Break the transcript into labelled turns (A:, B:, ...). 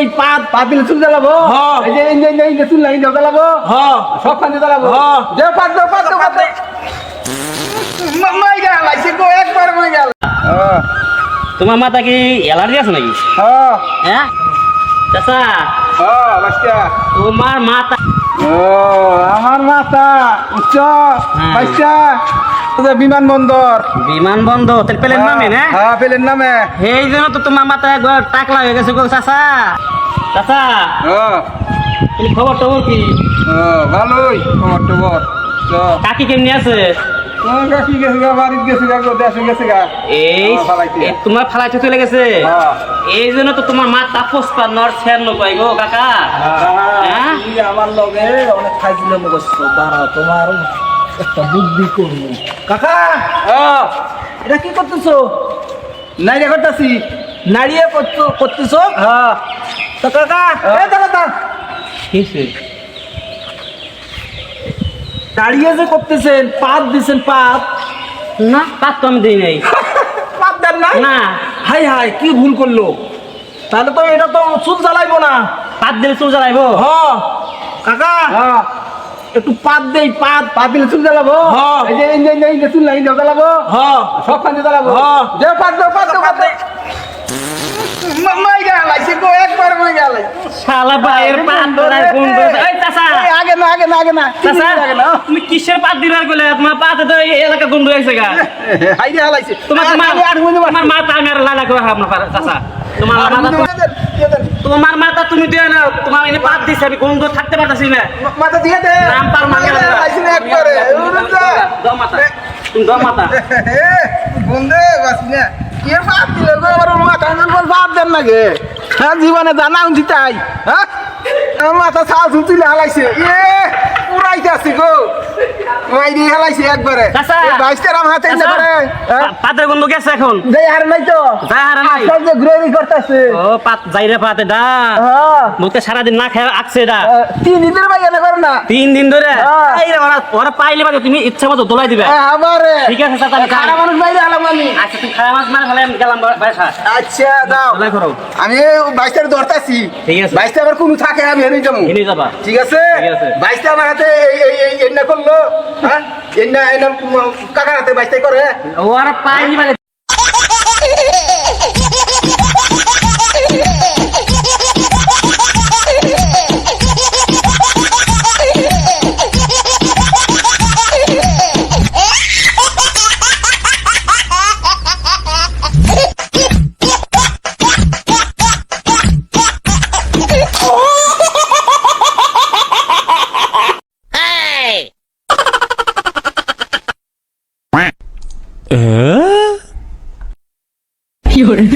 A: এই পাত পাত দিলে চুল জ্বালাবো।
B: হ্যাঁ।
A: এই যে এই যে এই যে চুল নাই জ্বালাবো।
B: হ্যাঁ
A: সব খান জ্বালাবো।
B: হ্যাঁ।
A: যে পাত দাও পাত দাও পাত দাও। মাই গেল আইছে গো একবার মাই গেল। হ্যাঁ
C: তোমার মাথা কি অ্যালার্জি আছে নাকি?
A: হ্যাঁ
C: হ্যাঁ চাচা।
A: হ্যাঁ
C: তোমার মাথা।
A: ও আমার মাথা উচ্চ।
C: হ্যাঁ।
A: বাচ্চা বিমানবন্দর
C: বিমানবন্দর পেলেন নামে না?
A: হ্যাঁ পেলেন নামে।
C: এই জন্য তো তোমার মাথায় টাকলা হয়ে গেছে গো চাচা। চাচা
A: হ্যাঁ।
C: তুমি খবর টবর কি?
A: ও ভালোই খবর টবর
C: কাকি কেমনি আছে?
A: গা কি গেছে গা বাড়িতে গেছে গা দেশে গেছে গা।
C: এই তোমার ফালাইতে চলে গেছে?
A: হ্যাঁ।
C: এই জন্য তো তোমার মা তাপস পার নর ছেন নকয় গো কাকা। হ্যাঁ?
B: আমার লগে অনেক খাইছিল মুখস্থ দাঁড়াও তোমার একটা বুদ্ধি করব। কাকা!
A: হ্যাঁ।
B: এটা কি করতেছো?
A: নাই করতাছি।
B: নাড়িয়ে করতেছো?
A: হ্যাঁ।
B: তো কাকা এ দাঁড়া দাঁড়া
C: কিসে
B: দাঁড়িয়ে যে করতেছেন পাত দিছেন পাত।
C: না পাত তো আমি দিই নাই।
B: পাত দেন না
C: না।
B: হাই হাই কি ভুল করল? তাহলে তো এটা তো চুল জ্বালাইবো না।
C: পাত দিলে চুল জ্বালাইবো?
B: হ। কাকা একটু পাত দেই পাত।
A: পাত দিলে চুল জ্বালাবো। এই যে এই যে এই যে চুল নাই জ্বালাবো?
B: হ।
A: সব খান জ্বালাবো। যে পাত দাও পাত দাও পাত দাও মাই গেল আইছে গো একবার মাই গেল
C: শালা ভাইয়ের পাত ধরার কোন এই চাচা।
A: আগে না আগে না আগে না।
C: চাচা
A: আগে না
C: তুমি কিসের পাত দিবার গেলে তোমার পাতে তো এই এলাকা গন্ধ হয়েছে গা।
A: হাই রে হালাইছে।
C: তোমার তোমার মাথা আমি আর লালা করে খাব না চাচা। তোমার মাথা। তোমার মাথা তুমি দিয়ে না তোমার এনে পাত দিছে আমি গন্ধ থাকতে পারতাছি না।
A: মাথা দিয়ে দে
C: নাম পার মাথা
A: একবারে। উড়ে যা।
C: দাও মাথা। তুমি দাও মাথা।
A: বন্ধে বাস না। কে বাপ দিল গো? আমার মাথা আমার বাপ দেন না গে। হ্যাঁ জীবনে জানা উঠি তাই হ্যাঁ? মাথা ছাল হালাইছে। এ গো। মাইরি হালাইছে একবারে। বাইশটার আমার হাতে
C: পা- পাতের গন্ধ গেছে এখন?
A: যাই আর নাই তো।
C: যা হারা নাই?
A: সব যে গ্রেভি করতেছে।
C: ও পাত যাইরে পাতে দা
A: হ্যাঁ।
C: মুখে সারাদিন না খেয়ে আঁকছে দা
A: তিন দিনের ভাই এনে করে না।
C: তিন দিন ধরে?
A: হ্যাঁ।
C: এই রে ওরা পাইলে বাদে তুমি ইচ্ছা মতো দোলাই দিবে।
A: আমারে।
C: ঠিক আছে চাচা
A: খারাপ মানুষ বাইরে আলাম আমি।
C: আচ্ছা তুমি মার ফেলে আমি গেলাম
A: আচ্ছা দাও
C: দোলাই করো।
A: আমি বাইশটার ধরতেছি।
C: ঠিক আছে।
A: বাইশটা আবার কোনো থাকে আমি যাব।
C: যাবা।
A: ঠিক আছে? বাইশটা আমার হাতে এই- করল হ্যাঁ? এই না কাকার হাতে বাইশটাই করে
C: ওরা পাইনি 嗯
D: 有人